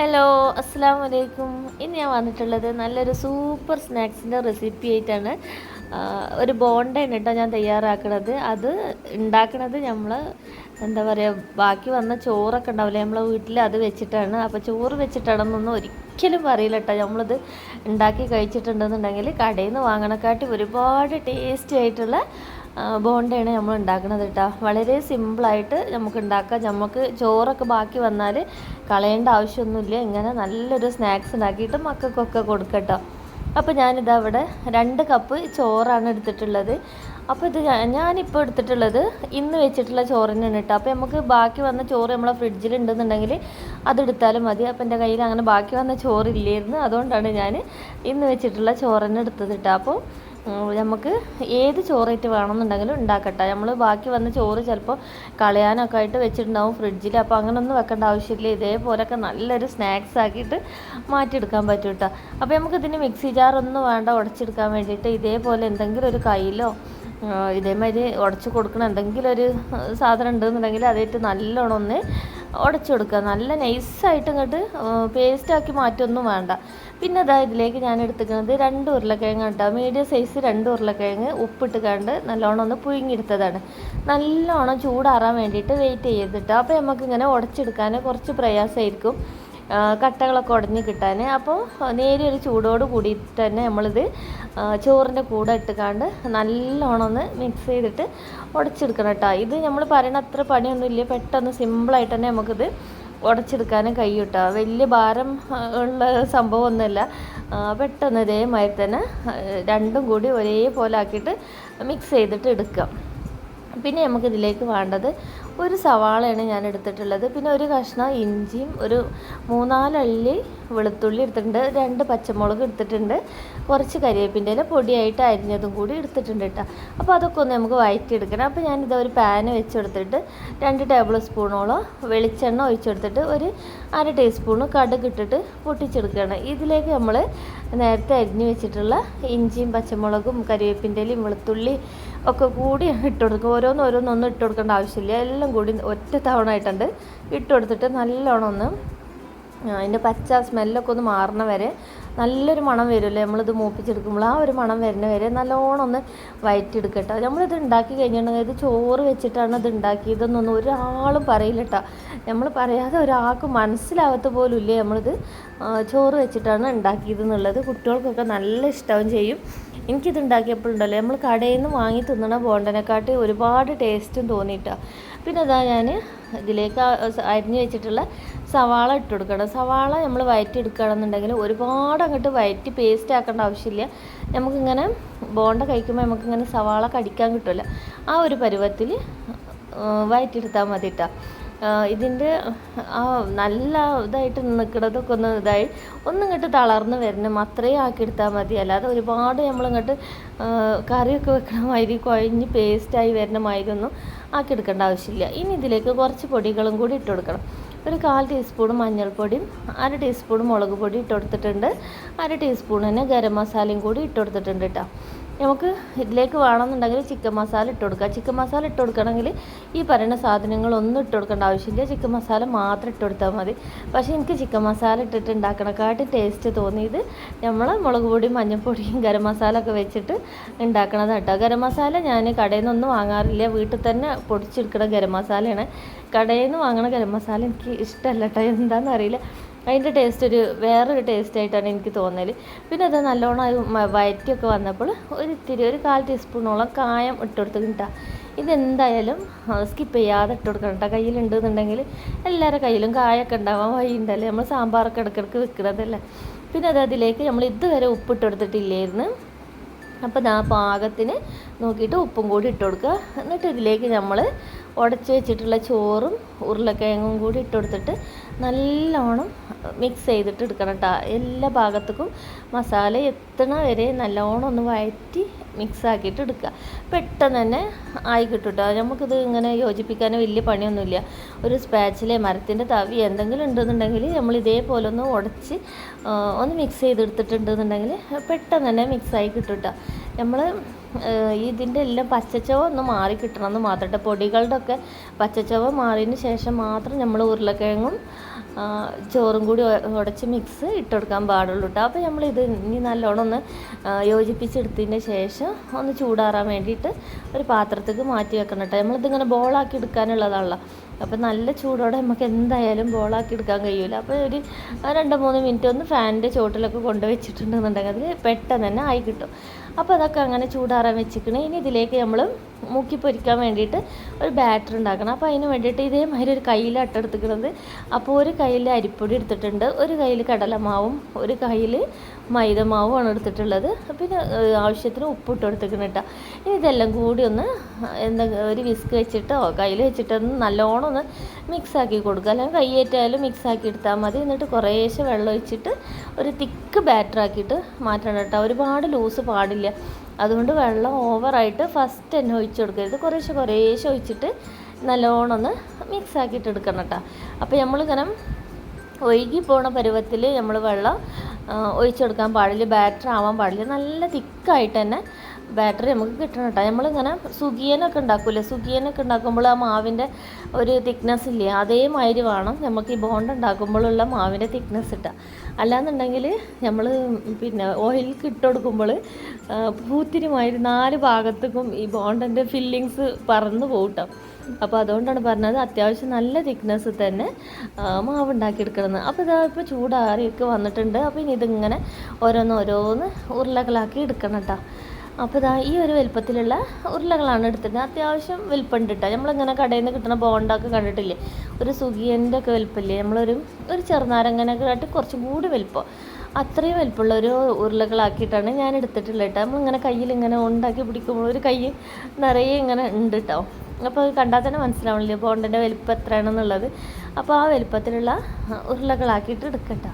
Hello അസ്സാം വലൈക്കും ഇന്ന് ഞാൻ വന്നിട്ടുള്ളത് നല്ലൊരു സൂപ്പർ സ്നാക്സിന്റെ റെസിപ്പി ആയിട്ടാണ്. ഒരു ബോണ്ടയാണ് കേട്ടോ ഞാൻ തയ്യാറാക്കണത്. അത് ഉണ്ടാക്കണത് നമ്മൾ എന്താ പറയുക ബാക്കി വന്ന ചോറൊക്കെ ഉണ്ടാവില്ലേ നമ്മളെ വീട്ടിൽ അത് വെച്ചിട്ടാണ്. അപ്പോൾ ചോറ് വെച്ചിട്ടാണെന്നൊന്നും ഒരിക്കലും പറയില്ല കേട്ടോ. നമ്മളിത് ഉണ്ടാക്കി കഴിച്ചിട്ടുണ്ടെന്നുണ്ടെങ്കിൽ കടയിൽ നിന്ന് വാങ്ങണക്കാട്ടി ഒരുപാട് ടേസ്റ്റി ആയിട്ടുള്ള ബോണ്ടയാണ് നമ്മൾ ഉണ്ടാക്കുന്നത് കേട്ടോ വളരെ സിമ്പിളായിട്ട് നമുക്ക് ഉണ്ടാക്കാം. നമുക്ക് ചോറൊക്കെ ബാക്കി വന്നാൽ കളയേണ്ട ആവശ്യമൊന്നുമില്ല. ഇങ്ങനെ നല്ലൊരു സ്നാക്സ് ഉണ്ടാക്കിയിട്ട് മക്കൾക്കൊക്കെ കൊടുക്കട്ടോ. അപ്പോൾ ഞാനിതാ ഇവിടെ രണ്ട് കപ്പ് ചോറാണ് എടുത്തിട്ടുള്ളത്. അപ്പോൾ ഇത് ഞാനിപ്പോൾ എടുത്തിട്ടുള്ളത് ഇന്ന് വെച്ചിട്ടുള്ള ചോറ് തന്നെയാണ് കേട്ടോ അപ്പോൾ നമുക്ക് ബാക്കി വന്ന ചോറ് നമ്മളെ ഫ്രിഡ്ജിൽ ഉണ്ടെന്നുണ്ടെങ്കിൽ അതെടുത്താലും മതി. അപ്പോൾ എന്റെ കയ്യിൽ അങ്ങനെ ബാക്കി വന്ന ചോറില്ലായിരുന്നു. അതുകൊണ്ടാണ് ഞാൻ ഇന്ന് വെച്ചിട്ടുള്ള ചോറ് തന്നെ എടുത്തത് കേട്ടോ അപ്പോൾ നമുക്ക് ഏത് ചോറായിട്ട് വേണമെന്നുണ്ടെങ്കിലും ഉണ്ടാക്കട്ടെ. നമ്മൾ ബാക്കി വന്ന ചോറ് ചിലപ്പോൾ കളയാനൊക്കെ ആയിട്ട് വെച്ചിട്ടുണ്ടാവും ഫ്രിഡ്ജിൽ അപ്പോൾ അങ്ങനെയൊന്നും വെക്കേണ്ട ആവശ്യമില്ല. ഇതേപോലൊക്കെ നല്ലൊരു സ്നാക്സ് ആക്കിയിട്ട് മാറ്റിയെടുക്കാൻ പറ്റും കേട്ടോ അപ്പോൾ നമുക്ക് ഇതിന് മിക്സി ജാറൊന്നും വേണ്ട ഉടച്ചെടുക്കാൻ വേണ്ടിയിട്ട് ഇതേപോലെ എന്തെങ്കിലും ഒരു കയ്യിലോ ഇതേമാതിരി ഉടച്ച് കൊടുക്കണ എന്തെങ്കിലും ഒരു സാധനം ഉണ്ടെന്നുണ്ടെങ്കിൽ അതായിട്ട് നല്ലോണം ഒന്ന് ഉടച്ചു കൊടുക്കുക. നല്ല നൈസായിട്ട് ഇങ്ങോട്ട് പേസ്റ്റാക്കി മാറ്റൊന്നും വേണ്ട. പിന്നെ അതാ ഇതിലേക്ക് ഞാൻ എടുത്തിരിക്കുന്നത് രണ്ട് ഉരുളക്കിഴങ്ങ് കേട്ടോ മീഡിയം സൈസ് രണ്ട് ഉരുളക്കിഴങ്ങ് ഉപ്പിട്ട് കണ്ട് നല്ലോണം ഒന്ന് പുഴുങ്ങിയെടുത്തതാണ്. നല്ലോണം ചൂടാറാൻ വേണ്ടിയിട്ട് വെയിറ്റ് ചെയ്തിട്ടോ അപ്പോൾ നമുക്കിങ്ങനെ ഉടച്ചെടുക്കാൻ കുറച്ച് പ്രയാസമായിരിക്കും. കട്ടകളൊക്കെ ഉടഞ്ഞ് കിട്ടാൻ അപ്പോൾ നേരിയൊരു ചൂടോട് കൂടിയിട്ട് തന്നെ നമ്മളിത് ചോറിന്റെ കൂടെ ഇട്ടുകാണ്ട് നല്ലോണം ഒന്ന് മിക്സ് ചെയ്തിട്ട് ഉടച്ചെടുക്കണം കേട്ടോ ഇത് നമ്മൾ പറയണ അത്ര പണിയൊന്നുമില്ല പെട്ടെന്ന് സിമ്പിളായിട്ട് തന്നെ നമുക്കിത് ഉടച്ചെടുക്കാനും കഴിയും കേട്ടോ വലിയ ഭാരം ഉള്ള സംഭവമൊന്നുമല്ല പെട്ടെന്ന് ഇതേമാതിരി തന്നെ രണ്ടും കൂടി ഒരേപോലെ ആക്കിയിട്ട് മിക്സ് ചെയ്തിട്ട് എടുക്കാം. പിന്നെ നമുക്ക് ഇതിലേക്ക് വേണ്ടത് ഒരു സവാളയാണ് ഞാൻ എടുത്തിട്ടുള്ളത്. പിന്നെ ഒരു കഷ്ണം ഇഞ്ചിയും ഒരു മൂന്നാലള്ളി വെളുത്തുള്ളി എടുത്തിട്ടുണ്ട്. രണ്ട് പച്ചമുളക് എടുത്തിട്ടുണ്ട്. കുറച്ച് കരിവേപ്പിന്റെ ഇല പൊടിയായിട്ട് അരിഞ്ഞതും കൂടി എടുത്തിട്ടുണ്ട് കേട്ടോ. അപ്പോൾ അതൊക്കെ ഒന്ന് നമുക്ക് വഴറ്റിയെടുക്കണം അപ്പോൾ ഞാനിത് ഒരു പാന് വെച്ചെടുത്തിട്ട് രണ്ട് ടേബിൾ സ്പൂണോളം വെളിച്ചെണ്ണ ഒഴിച്ചെടുത്തിട്ട് ഒരു അര ടീസ്പൂൺ കടുക് ഇട്ടിട്ട് പൊട്ടിച്ചെടുക്കുകയാണ്. ഇതിലേക്ക് നമ്മൾ നേരത്തെ അരിഞ്ഞു വെച്ചിട്ടുള്ള ഇഞ്ചിയും പച്ചമുളകും കരിവേപ്പിന്റെ ഇലയും വെളുത്തുള്ളി ഒക്കെ കൂടി ഇട്ട് കൊടുക്കും. ഓരോന്ന് ഓരോന്നൊന്നും ഇട്ട് കൊടുക്കേണ്ട ആവശ്യമില്ല. എല്ലാം കൂടി ഒറ്റ തവണ ആയിട്ടുണ്ട്. ഇട്ട് കൊടുത്തിട്ട് നല്ലോണം ഒന്ന് അതിന്റെ പച്ച സ്മെല്ലൊക്കെ ഒന്ന് മാറണ വരെ നല്ലൊരു മണം വരുമല്ലേ? നമ്മളിത് മൂപ്പിച്ചെടുക്കുമ്പോൾ ആ ഒരു മണം വരുന്ന വരെ നല്ലോണം ഒന്ന് വയറ്റിയെടുക്കട്ടോ. നമ്മളിത് ഉണ്ടാക്കി കഴിഞ്ഞിട്ടുണ്ടെങ്കിൽ ഇത് ചോറ് വെച്ചിട്ടാണ് ഇത് ഉണ്ടാക്കിയതെന്നൊന്നും ഒരാളും പറയില്ലട്ടോ നമ്മൾ പറയാതെ ഒരാൾക്ക് മനസ്സിലാവത്ത പോലും ഇല്ലേ നമ്മളിത് ചോറ് വെച്ചിട്ടാണ് ഉണ്ടാക്കിയത് എന്നുള്ളത് കുട്ടികൾക്കൊക്കെ നല്ല ഇഷ്ടവും ചെയ്യും. എനിക്കിത് ഉണ്ടാക്കിയപ്പോഴുണ്ടല്ലോ നമ്മൾ കടയിൽ നിന്ന് വാങ്ങി തിന്നണ ബോണ്ടനെക്കാട്ടി ഒരുപാട് ടേസ്റ്റും തോന്നിയിട്ടാ. പിന്നെ അതാ ഞാൻ ഇതിലേക്ക് അരിഞ്ഞ് വെച്ചിട്ടുള്ള സവാള ഇട്ട് കൊടുക്കണം സവാള നമ്മൾ വയറ്റി എടുക്കുകയാണെന്നുണ്ടെങ്കിൽ ഒരുപാട് അങ്ങോട്ട് വയറ്റി പേസ്റ്റ് ആക്കേണ്ട ആവശ്യമില്ല. നമുക്കിങ്ങനെ ബോണ്ട കഴിക്കുമ്പോൾ നമുക്കിങ്ങനെ സവാള കടിക്കാൻ കിട്ടില്ല ആ ഒരു പരുവത്തിൽ വയറ്റിയെടുത്താൽ മതി കേട്ടോ ഇതിന്റെ ആ നല്ല ഇതായിട്ട് നിൽക്കുന്നതൊക്കെ ഒന്ന് ഇതായി. ഒന്നിങ്ങോട്ട് തളർന്ന് വരണം. അത്രയും ആക്കിയെടുത്താൽ മതി. അല്ലാതെ ഒരുപാട് നമ്മളിങ്ങോട്ട് കറിയൊക്കെ വെക്കണ മാതിരി കുഴഞ്ഞ് പേസ്റ്റായി വരണ മാതിരി ഒന്നും ആക്കിയെടുക്കേണ്ട ആവശ്യമില്ല. ഇനി ഇതിലേക്ക് കുറച്ച് പൊടികളും കൂടി ഇട്ട് കൊടുക്കണം. ഒരു കാൽ ടീസ്പൂൺ മഞ്ഞൾപ്പൊടിയും അര ടീസ്പൂൺ മുളക് പൊടി ഇട്ട് കൊടുത്തിട്ടുണ്ട്. അര ടീസ്പൂൺ തന്നെ ഗരം മസാലയും കൂടി ഇട്ട് കൊടുത്തിട്ടുണ്ട് കേട്ടോ നമുക്ക് ഇതിലേക്ക് വേണമെന്നുണ്ടെങ്കിൽ ചിക്കൻ മസാല ഇട്ട് കൊടുക്കുക. ചിക്കൻ മസാല ഇട്ട് കൊടുക്കണമെങ്കിൽ ഈ പറയുന്ന സാധനങ്ങളൊന്നും ഇട്ട് കൊടുക്കേണ്ട ആവശ്യമില്ല. ചിക്കൻ മസാല മാത്രം ഇട്ട് കൊടുത്താൽ മതി. പക്ഷേ എനിക്ക് ചിക്കൻ മസാല ഇട്ടിട്ട് ഉണ്ടാക്കണക്കാട്ടും ടേസ്റ്റ് തോന്നിയത് നമ്മൾ മുളക് പൊടിയും മഞ്ഞൾപ്പൊടിയും ഗരം മസാല ഒക്കെ വെച്ചിട്ട് ഉണ്ടാക്കണത് കേട്ടോ. ഗരം മസാല ഞാൻ കടയിൽ നിന്നൊന്നും വാങ്ങാറില്ല. വീട്ടിൽ തന്നെ പൊടിച്ചെടുക്കണ ഗരം മസാലയാണ്. കടയിൽ നിന്ന് വാങ്ങണ ഗരം മസാല എനിക്ക് ഇഷ്ടമല്ല കേട്ടോ. എന്താണെന്ന് അറിയില്ല. അതിന്റെ ടേസ്റ്റ് ഒരു വേറൊരു ടേസ്റ്റ് ആയിട്ടാണ് എനിക്ക് തോന്നൽ പിന്നെ അത് നല്ലോണം വയറ്റിയൊക്കെ വന്നപ്പോൾ ഒരു ഇത്തിരി ഒരു കാൽ ടീസ്പൂണോളം കായം ഇട്ട് കൊടുത്ത് ഇതെന്തായാലും സ്കിപ്പ് ചെയ്യാതെ ഇട്ട് കൊടുക്കണം കേട്ടോ കയ്യിലുണ്ടെന്നുണ്ടെങ്കിൽ എല്ലാവരുടെ കയ്യിലും കായൊക്കെ ഉണ്ടാവാൻ വഴിയുണ്ടല്ലേ. നമ്മൾ സാമ്പാറൊക്കെ ഇടയ്ക്കിടയ്ക്ക് വെക്കുന്നതല്ലേ പിന്നെ അത് അതിലേക്ക് നമ്മൾ ഇതുവരെ ഉപ്പിട്ട് കൊടുത്തിട്ടില്ലായിരുന്നു. അപ്പോൾ ആ പാകത്തിന് നോക്കിയിട്ട് ഉപ്പും കൂടി ഇട്ട് കൊടുക്കുക. എന്നിട്ട് ഇതിലേക്ക് നമ്മൾ ഉടച്ച് വെച്ചിട്ടുള്ള ചോറും ഉരുളക്കിഴങ്ങും കൂടി ഇട്ട് കൊടുത്തിട്ട് നല്ലോണം മിക്സ് ചെയ്തിട്ട് എടുക്കണം കേട്ടോ എല്ലാ ഭാഗത്തേക്കും മസാല എത്തണ വരെ നല്ലോണം ഒന്ന് വഴറ്റി മിക്സ് ആക്കിയിട്ട് എടുക്കുക പെട്ടെന്ന് തന്നെ ആയി കിട്ടും കേട്ടോ നമുക്കിത് ഇങ്ങനെ യോജിപ്പിക്കാൻ വലിയ പണിയൊന്നുമില്ല. ഒരു സ്പാച്ചിലെ മരത്തിന്റെ തവി എന്തെങ്കിലും ഉണ്ടെന്നുണ്ടെങ്കിൽ നമ്മൾ ഇതേപോലെ ഒന്ന് ഉടച്ച് ഒന്ന് മിക്സ് ചെയ്തെടുത്തിട്ടുണ്ടെന്നുണ്ടെങ്കിൽ പെട്ടെന്ന് തന്നെ മിക്സായി കിട്ടും കേട്ടോ നമ്മൾ ഇതിന്റെ എല്ലാം പച്ചച്ചവ ഒന്ന് മാറി കിട്ടണമെന്ന് മാത്രം. പൊടികളുടെ ഒക്കെ പച്ചച്ചവ മാറിയതിന് ശേഷം മാത്രം നമ്മൾ ഉരുളക്കിഴങ്ങും ചോറും കൂടി ഉടച്ച് മിക്സ് ഇട്ട് കൊടുക്കാൻ പാടുള്ളൂ കേട്ടോ അപ്പോൾ നമ്മളിത് ഇനി നല്ലോണം ഒന്ന് യോജിപ്പിച്ചെടുത്തതിന് ശേഷം ഒന്ന് ചൂടാറാൻ വേണ്ടിയിട്ട് ഒരു പാത്രത്തേക്ക് മാറ്റി വെക്കണം കേട്ടോ നമ്മളിതിങ്ങനെ ബോളാക്കി എടുക്കാനുള്ളതാണല്ലോ. അപ്പോൾ നല്ല ചൂടോടെ നമുക്ക് എന്തായാലും ബോളാക്കി എടുക്കാൻ കഴിയില്ല അപ്പോൾ ഒരു രണ്ട് മൂന്ന് മിനിറ്റ് ഒന്ന് ഫാനിന്റെ ചോട്ടിലൊക്കെ കൊണ്ടുവച്ചിട്ടുണ്ടെന്നുണ്ടെങ്കിൽ അതിൽ പെട്ടെന്ന് തന്നെ ആയി കിട്ടും. അപ്പോൾ അതൊക്കെ അങ്ങനെ ചൂടാറാൻ വെച്ചിരിക്കണേ. ഇനി ഇതിലേക്ക് നമ്മൾ മുക്കി പൊരിക്കാൻ വേണ്ടിയിട്ട് ഒരു ബാറ്റർ ഉണ്ടാക്കണം. അപ്പോൾ അതിന് വേണ്ടിയിട്ട് ഇതേമാതിരി ഒരു കയ്യിൽ അട്ടെടുത്തിക്കുന്നത് അപ്പോൾ ഒരു കയ്യിൽ അരിപ്പൊടി എടുത്തിട്ടുണ്ട്. ഒരു കയ്യിൽ കടലമാവും ഒരു കയ്യിൽ മൈദമാവുമാണ് എടുത്തിട്ടുള്ളത്. പിന്നെ ആവശ്യത്തിന് ഉപ്പിട്ട് കൊടുത്തിരിക്കണം കേട്ടോ. ഇനി ഇതെല്ലാം കൂടി ഒന്ന് എന്താ ഒരു വിസ്ക് വെച്ചിട്ടോ കയ്യിൽ വെച്ചിട്ട് നല്ലോണം ഒന്ന് മിക്സ് ആക്കി കൊടുക്കുക. അല്ലെങ്കിൽ കയ്യേറ്റായാലും മിക്സ് ആക്കി എടുത്താൽ മതി. എന്നിട്ട് കുറേശ്ശെ വെള്ളം ഒഴിച്ചിട്ട് ഒരു തിക്ക് ബാറ്റർ ആക്കിയിട്ട് മാറ്റണം കേട്ടോ. ഒരുപാട് ലൂസ് പാടില്ല. അതുകൊണ്ട് വെള്ളം ഓവറായിട്ട് ഫസ്റ്റ് തന്നെ ഒഴിച്ച് കൊടുക്കരുത് കുറേശ്ശെ കുറേശ്ശെ ഒഴിച്ചിട്ട് നല്ലോണം ഒന്ന് മിക്സ് ആക്കിയിട്ട് എടുക്കണം കേട്ടോ അപ്പോൾ നമ്മളിങ്ങനെ ഒഴുകി പോണ പരുവത്തിൽ നമ്മൾ വെള്ളം ഒഴിച്ചെടുക്കാൻ പാടില്ല. ബാറ്റർ ആവാൻ പാടില്ല. നല്ല തിക്കായിട്ട് തന്നെ ബാറ്ററി നമുക്ക് കിട്ടണം കേട്ടോ. നമ്മളിങ്ങനെ സുഖിയനൊക്കെ ഉണ്ടാക്കൂലേ? സുഖിയനൊക്കെ ഉണ്ടാക്കുമ്പോൾ ആ മാവിന്റെ ഒരു തിക്നെസ് ഇല്ലേ അതേമാതിരി വേണം. നമുക്ക് ഈ ബോണ്ട് ഉണ്ടാക്കുമ്പോഴുള്ള മാവിന്റെ തിക്നെസ് ഇട്ടുക അല്ലാന്നുണ്ടെങ്കിൽ നമ്മൾ പിന്നെ ഓയിൽ കൊടുക്കുമ്പോൾ പൂത്തിരിമാതിരി നാല് ഭാഗത്തേക്കും ഈ ബോണ്ടിന്റെ ഫില്ലിങ്സ് പറന്ന് പോകട്ടോ കേട്ടോ. അപ്പോൾ അതുകൊണ്ടാണ് പറഞ്ഞത് അത്യാവശ്യം നല്ല തിക്നെസ് തന്നെ മാവ് ഉണ്ടാക്കിയെടുക്കണമെന്ന് അപ്പോൾ ഇതാ ഇപ്പോൾ ചൂടാറിയൊക്കെ വന്നിട്ടുണ്ട്. അപ്പോൾ ഇനി ഇതിങ്ങനെ ഓരോന്ന് ഓരോന്ന് ഉരുളകളാക്കി എടുക്കണം കേട്ടോ. അപ്പോൾ ഇതാ ഈ ഒരു വലുപ്പത്തിലുള്ള ഉരുളകളാണ് എടുത്തത് അത്യാവശ്യം വലുപ്പമുണ്ട് കേട്ടോ നമ്മളിങ്ങനെ കടയിൽ നിന്ന് കിട്ടുന്ന ബോണ്ടൊക്കെ കണ്ടിട്ടില്ലേ? ഒരു സുഖിയന്റെ ഒക്കെ വലുപ്പമില്ലേ നമ്മളൊരു ഒരു ചെറുനാരങ്ങനൊക്കെ കാട്ടി കുറച്ചും കൂടി വലുപ്പം. അത്രയും വലുപ്പമുള്ള ഒരു ഉരുളകളാക്കിയിട്ടാണ് ഞാൻ എടുത്തിട്ടുള്ളത് കേട്ടോ നമ്മളിങ്ങനെ കയ്യിൽ ഇങ്ങനെ ഉണ്ടാക്കി പിടിക്കുമ്പോൾ ഒരു കൈ നിറയെ ഇങ്ങനെ ഉണ്ട് കേട്ടോ അപ്പോൾ അത് കണ്ടാൽ തന്നെ മനസ്സിലാവണില്ലേ? ബോണ്ടിന്റെ വലിപ്പം എത്രയാണെന്നുള്ളത്. അപ്പോൾ ആ വലിപ്പത്തിലുള്ള ഉരുളകളാക്കിയിട്ട് എടുക്കട്ടോ.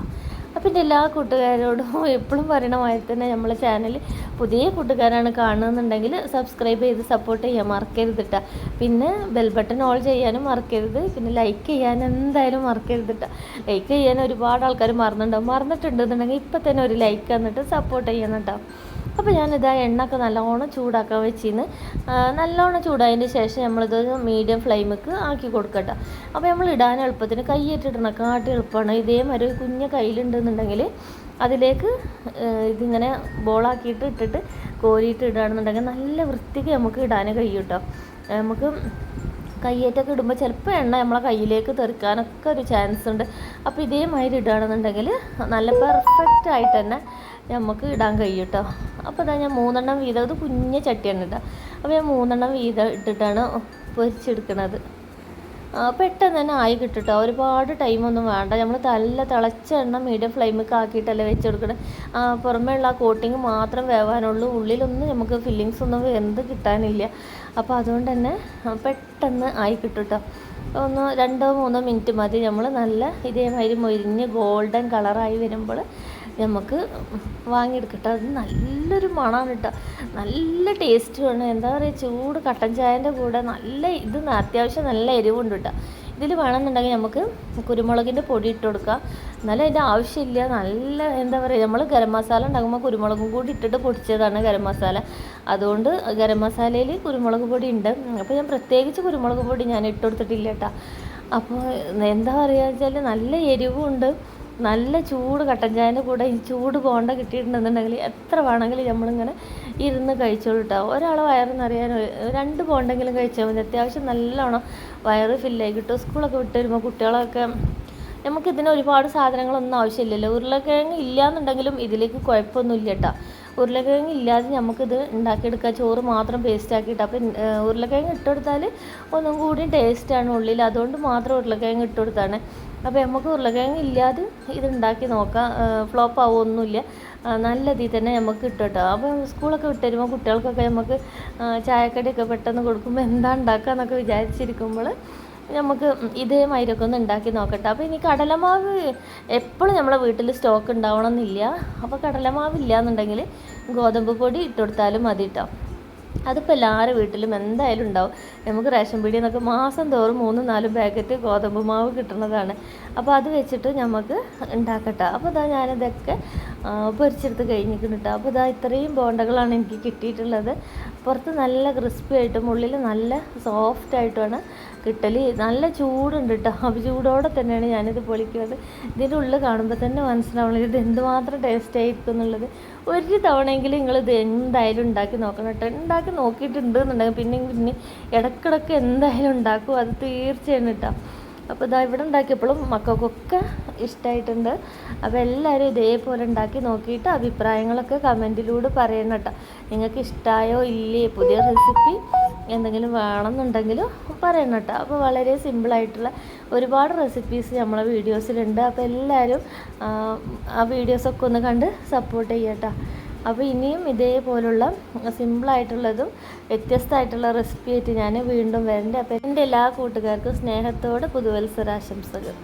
എന്റെ എല്ലാ കൂട്ടുകാരോടും എപ്പോഴും പറയണ മാതിരി തന്നെ നമ്മളെ ചാനൽ പുതിയ കൂട്ടുകാരാണ് കാണുന്നുണ്ടെങ്കിൽ സബ്സ്ക്രൈബ് ചെയ്ത് സപ്പോർട്ട് ചെയ്യാൻ മറക്കരുത് കേട്ടോ പിന്നെ ബെൽ ബട്ടൺ ഓൾ ചെയ്യാനും മറക്കരുത്. പിന്നെ ലൈക്ക് ചെയ്യാൻ എന്തായാലും മറക്കരുത് കേട്ടോ ലൈക്ക് ചെയ്യാൻ ഒരുപാട് ആൾക്കാർ മറന്നിട്ടുണ്ടാവും മറന്നിട്ടുണ്ടെന്നുണ്ടെങ്കിൽ ഇപ്പം തന്നെ ഒരു ലൈക്ക് തന്നിട്ട് സപ്പോർട്ട് ചെയ്യണം കേട്ടോ അപ്പോൾ ഞാനിത് ആ എണ്ണയൊക്കെ നല്ലോണം ചൂടാക്കാൻ വെച്ചിന്ന്. നല്ലോണം ചൂടായതിന് ശേഷം നമ്മളിത് മീഡിയം ഫ്ലെയിമിക്ക് ആക്കി കൊടുക്കട്ടെ. അപ്പോൾ നമ്മൾ ഇടാൻ എളുപ്പത്തിന് കൈയേറ്റിടണം കാട്ടി എളുപ്പമാണ് ഇതേമാതിരി കുഞ്ഞ കയ്യിലുണ്ടെന്നുണ്ടെങ്കിൽ അതിലേക്ക് ഇതിങ്ങനെ ബോളാക്കിയിട്ട് ഇട്ടിട്ട് കോരിയിട്ട് ഇടുകയാണെന്നുണ്ടെങ്കിൽ നല്ല വൃത്തിക്ക് നമുക്ക് ഇടാൻ കഴിയും കേട്ടോ നമുക്ക് കയ്യേറ്റൊക്കെ ഇടുമ്പോൾ ചിലപ്പോൾ എണ്ണ നമ്മളെ കയ്യിലേക്ക് തെറിക്കാനൊക്കെ ഒരു ചാൻസ് ഉണ്ട്. അപ്പോൾ ഇതേമാതിരി ഇടുകയാണെന്നുണ്ടെങ്കിൽ നല്ല പെർഫെക്റ്റ് ആയിട്ട് തന്നെ നമുക്ക് ഇടാൻ കഴിയും കേട്ടോ അപ്പോൾ ഞാൻ മൂന്നെണ്ണം വീതം ഇത് കുഞ്ഞ ചട്ടിയാണ് കേട്ടോ അപ്പോൾ ഞാൻ മൂന്നെണ്ണം വീതം ഇട്ടിട്ടാണ് പൊരിച്ചെടുക്കണത് ആ, പെട്ടെന്ന് തന്നെ ആയി കിട്ടും കേട്ടോ ഒരുപാട് ടൈമൊന്നും വേണ്ട. നമ്മൾ നല്ല തിളച്ച എണ്ണ മീഡിയം ഫ്ലെയിമിൽ ആക്കിയിട്ടല്ലേ വെച്ച് കൊടുക്കണം. പുറമേയുള്ള ആ കോട്ടിങ് മാത്രം വേവാനുള്ളൂ. ഉള്ളിലൊന്നും നമുക്ക് ഫില്ലിങ്സ് ഒന്നും വെന്ത് കിട്ടാനില്ല. അപ്പോൾ അതുകൊണ്ട് തന്നെ പെട്ടെന്ന് ആയി കിട്ടും കേട്ടോ ഒന്ന് രണ്ടോ മൂന്നോ മിനിറ്റ് മതി. നമ്മൾ നല്ല ഇതേമാതിരി മൊരിഞ്ഞ് ഗോൾഡൻ കളറായി വരുമ്പോൾ നമുക്ക് വാങ്ങിയെടുക്കട്ടെ. അത് നല്ലൊരു മണമാണ് കേട്ടോ. നല്ല ടേസ്റ്റുമാണ് എന്താ പറയുക ചൂട് കട്ടൻ ചായന്റെ കൂടെ നല്ല ഇത് അത്യാവശ്യം നല്ല എരിവുണ്ട് കേട്ടോ. ഇതിൽ വേണമെന്നുണ്ടെങ്കിൽ നമുക്ക് കുരുമുളകിന്റെ പൊടി ഇട്ട് കൊടുക്കാം. എന്നാലും അതിന്റെ ആവശ്യമില്ല. നല്ല എന്താ പറയുക നമ്മൾ ഗരം മസാല ഉണ്ടാക്കുമ്പോൾ കുരുമുളകും കൂടി ഇട്ടിട്ട് പൊടിച്ചതാണ് ഗരം മസാല. അതുകൊണ്ട് ഗരം മസാലയിൽ കുരുമുളക് പൊടി ഉണ്ട്. അപ്പോൾ ഞാൻ പ്രത്യേകിച്ച് കുരുമുളക് പൊടി ഞാൻ ഇട്ട് കൊടുത്തിട്ടില്ല കേട്ടോ. അപ്പോൾ എന്താ പറയുക വെച്ചാൽ നല്ല എരിവുണ്ട്. നല്ല ചൂട് കട്ടൻ ചായന്റെ കൂടെ ഈ ചൂട് പോകേണ്ട കിട്ടിയിട്ടുണ്ടെന്നുണ്ടെങ്കിൽ എത്ര വേണമെങ്കിലും നമ്മളിങ്ങനെ ഇരുന്ന് കഴിച്ചോളൂ കേട്ടോ ഒരാളെ വയറ് നിറയാൻ രണ്ട് പോകണ്ടെങ്കിലും കഴിച്ചാൽ മതി. അത്യാവശ്യം നല്ലോണം വയറ് ഫില്ലായി കിട്ടും. സ്കൂളൊക്കെ വിട്ട് വരുമ്പോൾ കുട്ടികളൊക്കെ നമുക്ക് ഇതിന് ഒരുപാട് സാധനങ്ങളൊന്നും ആവശ്യമില്ലല്ലോ. ഉരുളക്കിഴങ്ങ് ഇല്ലയെന്നുണ്ടെങ്കിലും ഇതിലേക്ക് കുഴപ്പമൊന്നുമില്ല കേട്ടോ. ഉരുളക്കിഴങ്ങ് ഇല്ലാതെ നമുക്കിത് ഉണ്ടാക്കിയെടുക്കുക ചോറ് മാത്രം പേസ്റ്റ് ആക്കിയിട്ട്. അപ്പം ഉരുളക്കിഴങ്ങ് ഇട്ടുകൊടുത്താൽ ഒന്നും കൂടി ടേസ്റ്റാണ് ഉള്ളിൽ. അതുകൊണ്ട് മാത്രം ഉരുളക്കിഴങ്ങ് ഇട്ടുകൊടുത്താണ്. അപ്പോൾ നമുക്ക് ഉരുളക്കിഴങ്ങ് ഇല്ലാതെ ഇത് ഉണ്ടാക്കി നോക്കാം. ഫ്ലോപ്പ് ആവുമൊന്നുമില്ല. നല്ല ഇതിൽ തന്നെ നമുക്ക് കിട്ടും കേട്ടോ. അപ്പോൾ സ്കൂളൊക്കെ വിട്ട് വരുമ്പോൾ കുട്ടികൾക്കൊക്കെ നമുക്ക് ചായക്കടിയൊക്കെ പെട്ടെന്ന് കൊടുക്കുമ്പോൾ എന്താ ഉണ്ടാക്കുക എന്നൊക്കെ വിചാരിച്ചിരിക്കുമ്പോൾ നമുക്ക് ഇതേമാതിരിയൊക്കെ ഒന്ന് ഉണ്ടാക്കി നോക്കട്ടെ. അപ്പോൾ ഇനി കടലമാവ് എപ്പോഴും നമ്മളെ വീട്ടിൽ സ്റ്റോക്ക് ഉണ്ടാവണം എന്നില്ല അപ്പോൾ കടലമാവ് ഇല്ല എന്നുണ്ടെങ്കിൽ ഗോതമ്പ് പൊടി ഇട്ട് കൊടുത്താലും മതി കേട്ടോ അതിപ്പോൾ എല്ലാവരുടെ വീട്ടിലും എന്തായാലും ഉണ്ടാവും. നമുക്ക് റേഷൻ പീടിയിൽ നിന്നൊക്കെ മാസം തോറും മൂന്നും നാലും പാക്കറ്റ് ഗോതമ്പ് മാവ് കിട്ടുന്നതാണ്. അപ്പോൾ അത് വെച്ചിട്ട് നമുക്ക് ഉണ്ടാക്കട്ടെ. അപ്പോൾ ഇതാ ഞാനിതൊക്കെ പൊരിച്ചെടുത്ത് കഴിഞ്ഞിരിക്കുന്നു കേട്ടോ അപ്പോൾ ഇതാ ഇത്രയും ബോണ്ടകളാണ് എനിക്ക് കിട്ടിയിട്ടുള്ളത്. പുറത്ത് നല്ല ക്രിസ്പി ആയിട്ടും ഉള്ളിൽ നല്ല സോഫ്റ്റ് ആയിട്ടുമാണ് കിട്ടൽ നല്ല ചൂടുണ്ട് കേട്ടോ അപ്പോൾ ചൂടോടെ തന്നെയാണ് ഞാനിത് പൊളിക്കുന്നത്. ഇതിന്റെ ഉള്ളിൽ കാണുമ്പോൾ തന്നെ മനസ്സിലാവണം ഇത് എന്തുമാത്രം ടേസ്റ്റ് ആയിരിക്കും എന്നുള്ളത്. ഒരു തവണയെങ്കിലും നിങ്ങൾ ഇത് എന്തായാലും ഉണ്ടാക്കി നോക്കണം കേട്ടോ ഉണ്ടാക്കി നോക്കിയിട്ടുണ്ട് എന്നുണ്ടെങ്കിൽ പിന്നെ പിന്നെ ഇടക്കിടക്ക് എന്തായാലും ഉണ്ടാക്കും. അത് തീർച്ചയാണ് കേട്ടോ. അപ്പോൾ ഇതാ ഇവിടെ ഉണ്ടാക്കിയപ്പോഴും മക്കൾക്കൊക്കെ ഇഷ്ടമായിട്ടുണ്ട് അപ്പോൾ എല്ലാവരും ഇതേപോലെ ഉണ്ടാക്കി നോക്കിയിട്ട് അഭിപ്രായങ്ങളൊക്കെ കമന്റിലൂടെ പറയണം കേട്ടോ. നിങ്ങൾക്ക് ഇഷ്ടമായോ ഇല്ലേ? പുതിയ റെസിപ്പി എന്തെങ്കിലും വേണമെന്നുണ്ടെങ്കിലും പറയണം കേട്ടോ. അപ്പോൾ വളരെ സിമ്പിളായിട്ടുള്ള ഒരുപാട് റെസിപ്പീസ് നമ്മളെ വീഡിയോസിലുണ്ട് അപ്പോൾ എല്ലാവരും ആ, വീഡിയോസൊക്കെ ഒന്ന് കണ്ട് സപ്പോർട്ട് ചെയ്യട്ടോ അപ്പോൾ ഇനിയും ഇതേപോലുള്ള സിമ്പിളായിട്ടുള്ളതും വ്യത്യസ്തമായിട്ടുള്ള റെസിപ്പി ആയിട്ട് ഞാൻ വീണ്ടും വരണ്ടേ. അപ്പോൾ എന്റെ എല്ലാ കൂട്ടുകാർക്കും സ്നേഹത്തോടെ പുതുവത്സരാശംസകൾ.